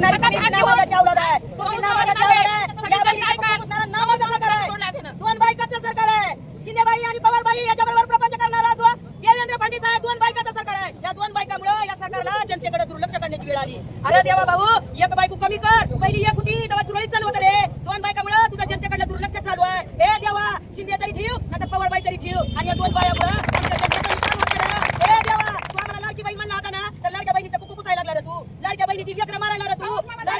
पुसणारी तुम्ही नावाजाची औलाद आहे. तुम्ही नावाजाची औलाद आहे. या कुकू पुसणारा नावाजाचा सरकार आहे. दोन बायकाचं सरकार आहे. शिंदेबाई आणि पवारबाई याच्याबरोबर प्रपंच करणारा जो देवेंद्र फडणवीस आहे. दोन बायकाचं सरकार आहे. या दोन बायकामुळे या सरकारला जनतेकडे दुर्लक्ष करण्याची वेळ आली. अरे देवा भाऊ एक बायको कमी कर. पहिली एक होती तेव्हा सुरळीत चालू होतं रे. दोन बायकामुळे तुझ्या जनतेकडे दुर्लक्ष चालू आहे. हे देवा शिंदे तरी ठेव नाही पवारबाई तरी ठेव. आणि या दोन बायामुळे. हे देवा तू आम्हाला लाडकी बहीण म्हणला होता ना तर लाडक्या बहिणीचं कुकू पुसायला लागला तू. लाडक्या बहिणीची व्यक्र मारायला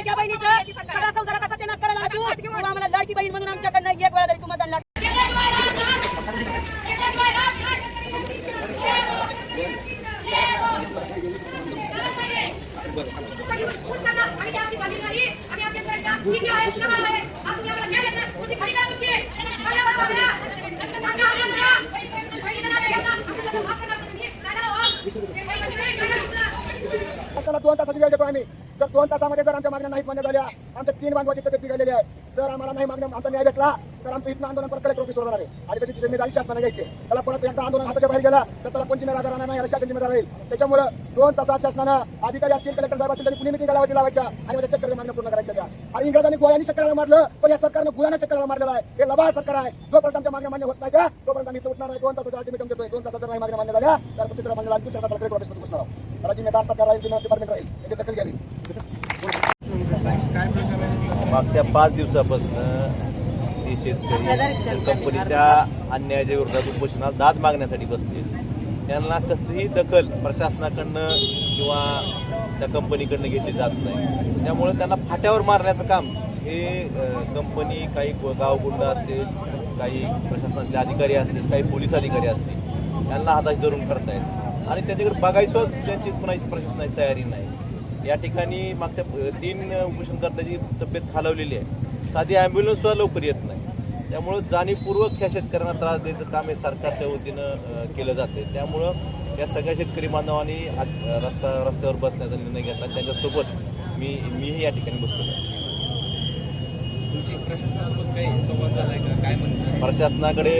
लाडक्या बहिणीचं. सगळा असा सत्यानाश करायला लागतो. तू आम्हाला लाडकी बहीण म्हणून आमच्याकडनं एक वेळा तरी तू मतदान लाग त्याला दोन तासाची वेळ देतो आम्ही. जर दोन तासामध्ये जर आमच्या मागण्या नाहीत मान्य झाल्या आमच्या तीन बांधवाची तब्येत बिघडलेली आहे. जर आम्हाला नाही मागण्या आमचा न्याय भेटला तर आमचं इथलं आंदोलन परत कलेक्टर ऑफिस होणार आहे. आणि त्याची जिम्मेदारी शासनाने घ्यायची त्याला परत एकदा आंदोलन हाताच्या बाहेर गेला तर त्याला कोण जिम्मेदार राहणार नाही याला शासन जिम्मेदार राहील. त्याच्यामुळे दोन तासात शासनानं अधिकारी असतील कलेक्टर साहेब असतील त्यांनी पुणे मिटिंग लावायची लावायच्या आणि माझ्या चक्कर मागण्या पूर्ण करायच्या त्या. आणि इंग्रजांनी गोळ्यांनी शेतकऱ्याला मारलं पण या सरकारनं गुळाने शेतकऱ्याला मारलेलं आहे. हे लबाड सरकार आहे. जोपर्यंत आमच्या मागण्या मान्य होत नाही का तोपर्यंत आम्ही इथं उठणार आहे दोन तासाचा अल्टिमेटम देतोय दोन तासात नाही मागण्या मान्य झाल्या तर तिसरा मागण्याला आणि तिसऱ्या तासाला कलेक्टर ऑफिसमध्ये बसणार आहोत. त्याला जिम्मेदार सरकार राहील जिम्मेदार डिपार्टमेंट राहील. याची दखल घ्यावी. मागच्या पाच दिवसापासून हे शेतकरी कंपनीच्या अन्यायाच्या विरोधात उपोषणाला दाद मागण्यासाठी बसले त्यांना कसलीही दखल प्रशासनाकडनं किंवा त्या कंपनीकडनं घेतली जात नाही. त्यामुळे त्यांना फाट्यावर मारण्याचं काम हे कंपनी काही गावगुंड असतील काही प्रशासनातले अधिकारी असतील काही पोलीस अधिकारी असतील त्यांना हाताशी धरून करतायत. आणि त्यांच्याकडे बघायचं त्यांची कुणाची प्रशासनाची तयारी नाही. या ठिकाणी मागच्या तीन उपोषणकर्त्याची तब्येत खालवलेली आहे. साधी ॲम्ब्युलन्ससुद्धा लवकर येत नाही. त्यामुळं जाणीवपूर्वक ह्या शेतकऱ्यांना त्रास द्यायचं काम हे सरकारच्या वतीनं केलं जाते त्यामुळं या सगळ्या शेतकरी बांधवांनी रस्ता रस्त्यावर बसण्याचा निर्णय घेतला. त्यांच्यासोबत मी मीही या ठिकाणी बसलो आहे. तुमची प्रशासनासोबत काही संवाद का? काय म्हणतात? प्रशासनाकडे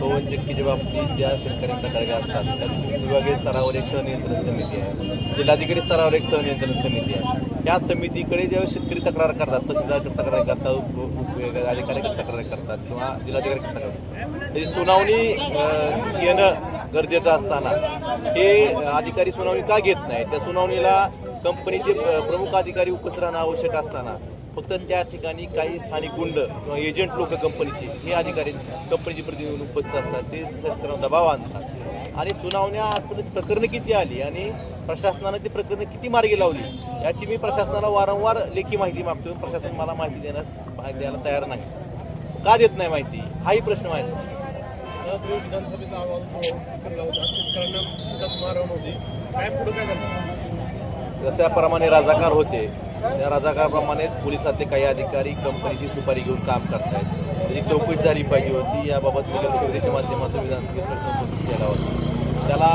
पवन चक्कीच्या बाबतीत ज्या शेतकरी तक्रारी असतात त्या विभागीय स्तरावर एक सहनियंत्रण समिती आहे. जिल्हाधिकारी स्तरावर एक सहनियंत्रण समिती आहे. त्या समितीकडे जेव्हा शेतकरी तक्रार करतात तहसीलदार तक्रार करतात अधिकारी अधिकाऱ्याकडे तक्रार करतात किंवा जिल्हाधिकारी तक्रार करतात. त्याची सुनावणी येणं गरजेचं असताना हे अधिकारी सुनावणी का घेत नाही त्या सुनावणीला कंपनीचे प्रमुख अधिकारी उपस्थित राहणं आवश्यक असताना फक्त त्या ठिकाणी काही स्थानिक गुंड किंवा एजंट लोक कंपनीचे हे अधिकारी कंपनीचे प्रतिनिधी उपस्थित असतात ते शेतकऱ्यांना दबाव आणतात. आणि सुनावण्या आजपर्यंत प्रकरणं किती आली आणि प्रशासनानं ती प्रकरणं किती मार्गी लावली याची मी प्रशासनाला वारंवार लेखी माहिती मागतो प्रशासन मला माहिती देण्यास माहिती द्यायला तयार नाही. का देत नाही माहिती? हाही प्रश्न तुम्ही विधानसभेचा जशाप्रमाणे राजाकार होते त्या रजाकाराप्रमाणे पोलिसातले काही अधिकारी कंपनीची सुपारी घेऊन काम करतायत. त्याची चौकशी झाली पाहिजे होती. याबाबत मी लोकसभेच्या माध्यमातून विधानसभेत प्रश्न उपस्थित केला होता. त्याला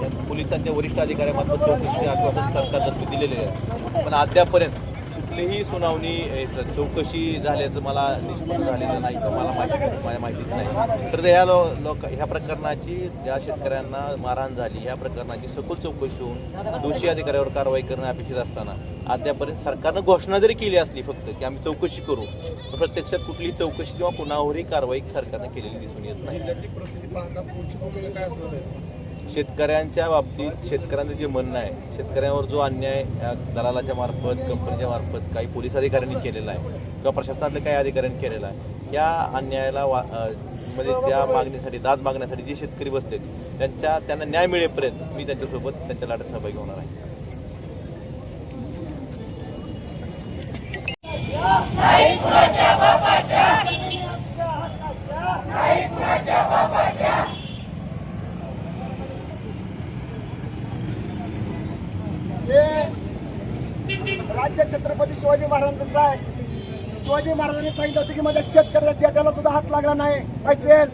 त्या पोलिसांच्या वरिष्ठ अधिकाऱ्यामार्फत चौकशीचे आश्वासन सरकारतर्फे दिलेले आहे. पण अद्यापपर्यंत कुठलीही सुनावणी चौकशी झाल्याचं मला निष्पन्न झालेलं नाही किंवा मला माहिती माझ्या माहितीत नाही. तर ह्या लो लोक ह्या प्रकरणाची ज्या शेतकऱ्यांना मारहाण झाली ह्या प्रकरणाची सखोल चौकशी होऊन दोषी अधिकाऱ्यावर कारवाई करणं अपेक्षित असताना अद्यापर्यंत सरकारनं घोषणा जरी केली असली फक्त की आम्ही चौकशी करू पण प्रत्यक्षात कुठलीही चौकशी किंवा कुणावरही कारवाई सरकारनं केलेली दिसून येत नाही. शेतकऱ्यांच्या बाबतीत शेतकऱ्यांचं जे म्हणणं आहे शेतकऱ्यांवर जो अन्याय दलालाच्या मार्फत कंपनीच्या मार्फत काही पोलीस अधिकाऱ्यांनी केलेला आहे किंवा प्रशासनातल्या काही अधिकाऱ्यांनी केलेला आहे या अन्यायाला वा म्हणजे त्या मागणीसाठी दाद मागण्यासाठी जे शेतकरी बसलेत त्यांच्या त्यांना न्याय मिळेपर्यंत मी त्यांच्यासोबत त्यांच्या लढ्यात सहभागी होणार आहे हे राज्य छत्रपती शिवाजी महाराजांचं आहे. शिवाजी महाराजांनी सांगितलं होतं की माझ्या शेतकऱ्याच्या देटाला सुद्धा हात लागला नाही. पाहिजे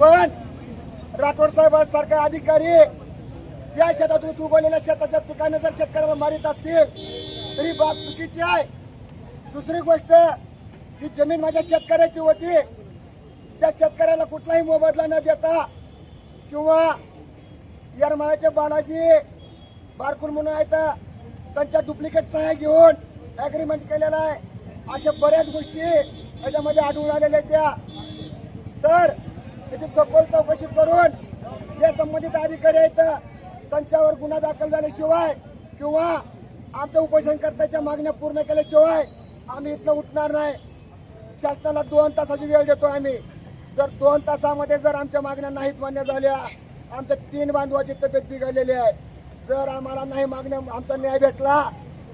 पण राठोड साहेब सारखे अधिकारी त्या शेतात ऊस उगवलेल्या शेताच्या पिकाने जर शेतकऱ्याला मारित असतील तरी बाब चुकीची आहे. दुसरी गोष्ट ही जमीन माझ्या शेतकऱ्याची होती. त्या शेतकऱ्याला कुठलाही मोबदला न देता किंवा येरमाळ्याचे बालाजी बारकून म्हणून आहेत त्यांच्या डुप्लिकेट सह्या घेऊन ॲग्रीमेंट केलेला आहे. अशा बऱ्याच गोष्टी याच्यामध्ये आढळून आलेल्या आहेत त्या. तर त्याची सखोल चौकशी करून जे संबंधित अधिकारी आहेत त्यांच्यावर गुन्हा दाखल झाल्याशिवाय किंवा आमच्या उपोषणकर्त्याच्या मागण्या पूर्ण केल्याशिवाय आम्ही इथनं उठणार नाही. शासनाला दोन तासाची वेळ देतो आम्ही. जर दोन तासामध्ये जर आमच्या मागण्या नाहीत मान्य झाल्या आमच्या तीन बांधवाची तब्येत बिघडलेली आहे जर आम्हाला नाही मागण्या आमचा न्याय भेटला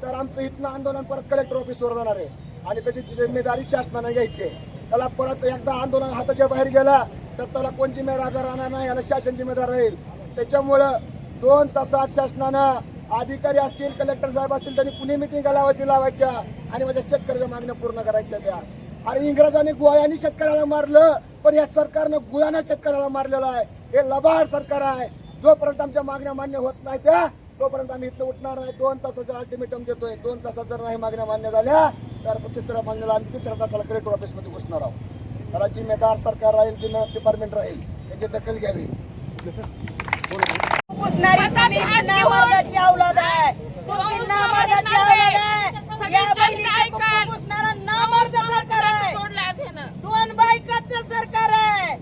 तर आमचं इथनं आंदोलन परत कलेक्टर ऑफिसवर जाणार आहे. आणि त्याची जिम्मेदारी शासनाने घ्यायची आहे. त्याला परत एकदा आंदोलन हाताच्या बाहेर गेला तर त्याला कोण जिम्मेदार राहणार नाही याला शासन जिम्मेदार राहील. त्याच्यामुळं दोन तासात शासनानं अधिकारी असतील कलेक्टर साहेब असतील त्यांनी पुणे मिटिंग लावायची लावायच्या आणि माझ्या शेतकऱ्याच्या मागण्या पूर्ण करायच्या त्या. अरे इंग्रजांनी गोळ्यांनी शेतकऱ्याला मारलं पण या सरकारनं गुळानं शेतकऱ्याला मारलेलं आहे. हे लबाड सरकार आहे. जोपर्यंत आमच्या मागण्या मान्य होत नाही त्या तोपर्यंत आम्ही इथं उठणार नाही. दोन तासाचा अल्टिमेटम देतोय. दोन तासात जर नाही मागण्या मान्य झाल्या तर तिसऱ्या मागण्याला आम्ही तिसऱ्या तासाला कलेक्टर ऑफिसमध्ये घुसणार आहोत. त्याला जिम्मेदार सरकार राहील जिम्मेदार डिपार्टमेंट राहील याची दखल घ्यावी. दोन बायकाचं सरकार आहे.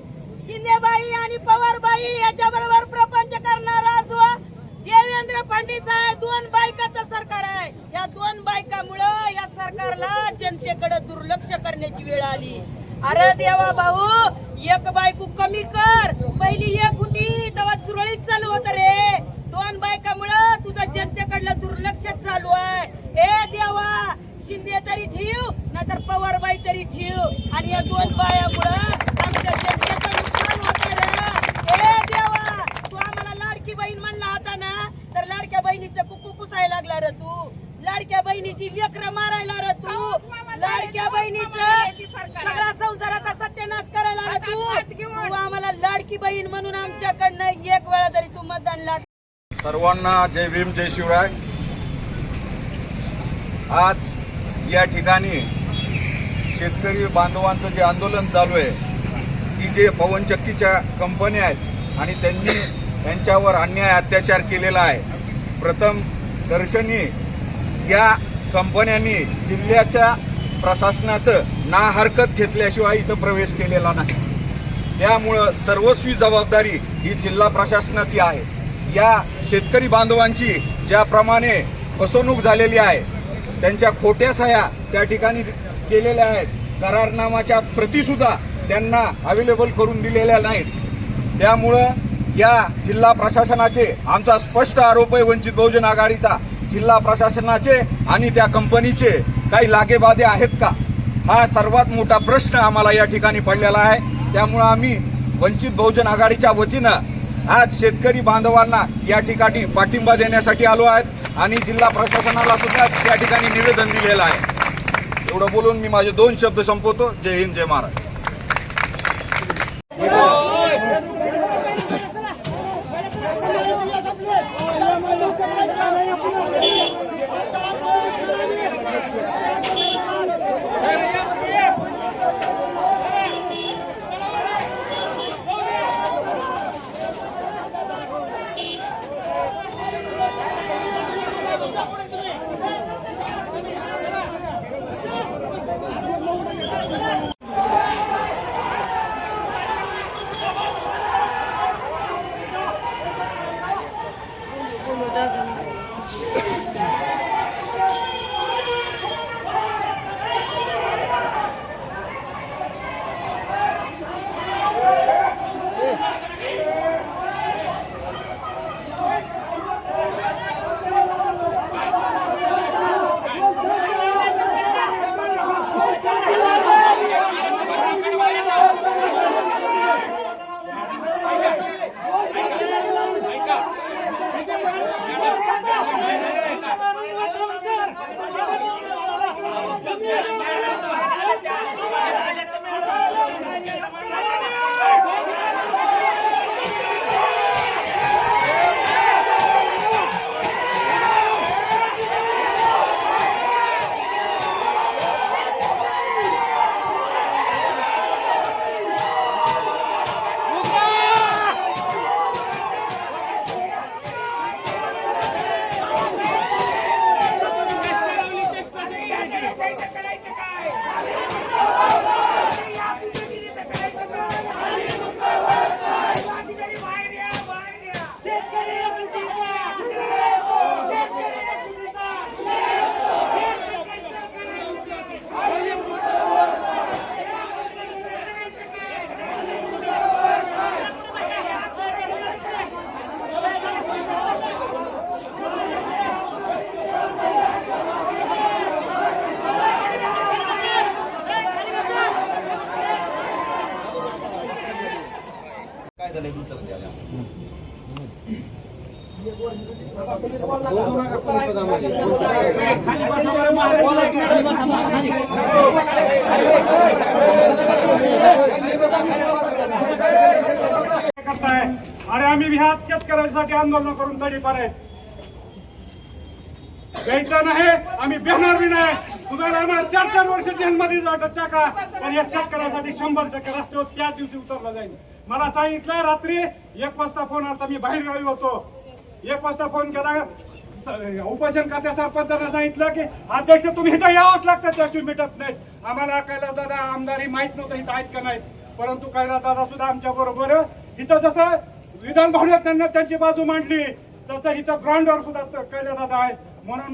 शिंदेबाई आणि पवारबाई याच्या बरोबर प्रपंच करणारा जो देवेंद्र फडणवीस आहे दोन बायकाचं सरकार आहे. या दोन बायकामुळं या सरकारला जनतेकडे दुर्लक्ष करण्याची वेळ आली. अरे देवा भाऊ एक बायको कमी कर. पहिली एक होती तेव्हा सुरळीत चालू होत रे. दोन बायकामुळं तुझं जनतेकडलं दुर्लक्ष चालू आहे. ए देवा शिंदे तरी ठेव नाहीतर पवारबाई तरी ठेव. आणि या दोन बाय आमच्या जनतेचं नुकसान होत रे ए देवा तू आम्हाला लाडकी बहीण म्हणला होता ना तर लाडक्या बहिणीचं कुकू पुसायला लागला रे तू लाडक्या बहिणीची लेकर मारायला रे तू लाडक्या बहिणीचं सगळा संसाराचा सत्यानाश करायला रे तू तू आम्हाला लाडकी बहीण म्हणून आमच्याकडनं एक वेळा आणला सर्वांना जय भीम जय शिवराय. आज या ठिकाणी शेतकरी बांधवांचं जे आंदोलन चालू आहे की जे पवनचक्कीच्या कंपन्या आहेत आणि त्यांनी त्यांच्यावर अन्याय अत्याचार केलेला आहे. प्रथम दर्शनी या कंपन्यांनी जिल्ह्याच्या प्रशासनाचं ना हरकत घेतल्याशिवाय इथं प्रवेश केलेला नाही. त्यामुळं सर्वस्वी जबाबदारी ही जिल्हा प्रशासनाची आहे. या शेतकरी बांधवांची ज्याप्रमाणे फसवणूक झालेली आहे त्यांच्या खोट्या सह्या त्या ठिकाणी केलेल्या आहेत. करारनामाच्या प्रतीसुद्धा त्यांना अवेलेबल करून दिलेल्या नाहीत. त्यामुळं या जिल्हा प्रशासनाचे आमचा स्पष्ट आरोप आहे वंचित बहुजन आघाडीचा जिल्हा प्रशासनाचे आणि त्या कंपनीचे काही लागेबाधे आहेत का? हा सर्वात मोठा प्रश्न आम्हाला या ठिकाणी पडलेला आहे. त्यामुळं आम्ही वंचित बहुजन आघाडीच्या वतीनं आज शेतकरी बांधवांना या ठिकाणी पाठिंबा देण्यासाठी आलो आहेत आणि जिल्हा प्रशासनाला सुद्धा त्या ठिकाणी निवेदन दिलेलं आहे. एवढं बोलून मी माझे दोन शब्द संपवतो. जय हिंद जय महाराज करताय. अरे आम्ही ह्याच शेतकऱ्यांसाठी आंदोलन करून तडीपार आहे द्यायचं नाही आम्ही बेहणार बी नाही. तुम्हाला आम्हाला चार चार वर्ष जेलमध्ये जात टाका पण या शेतकऱ्यासाठी शंभर टक्के रस्त्यावर त्या दिवशी उतरला जाईल. मला सांगितलं रात्री एक वाजता फोन आला मी बाहेर गावी होतो. एक वाजता फोन केला उपोषण करत्या सरपंचांना सांगितलं की अध्यक्ष तुम्ही इथं यावंच लागतं त्याशिवाय मिटत नाही आम्हाला कैलास दादा आमदारी माहीत नव्हतं इथं आहेत का नाहीत. परंतु कैलास दादा सुद्धा आमच्या बरोबर इथं जसं विधान भवनात त्यांना त्यांची बाजू मांडली तसं इथं ग्राउंडवर सुद्धा कैलास दादा आहे म्हणून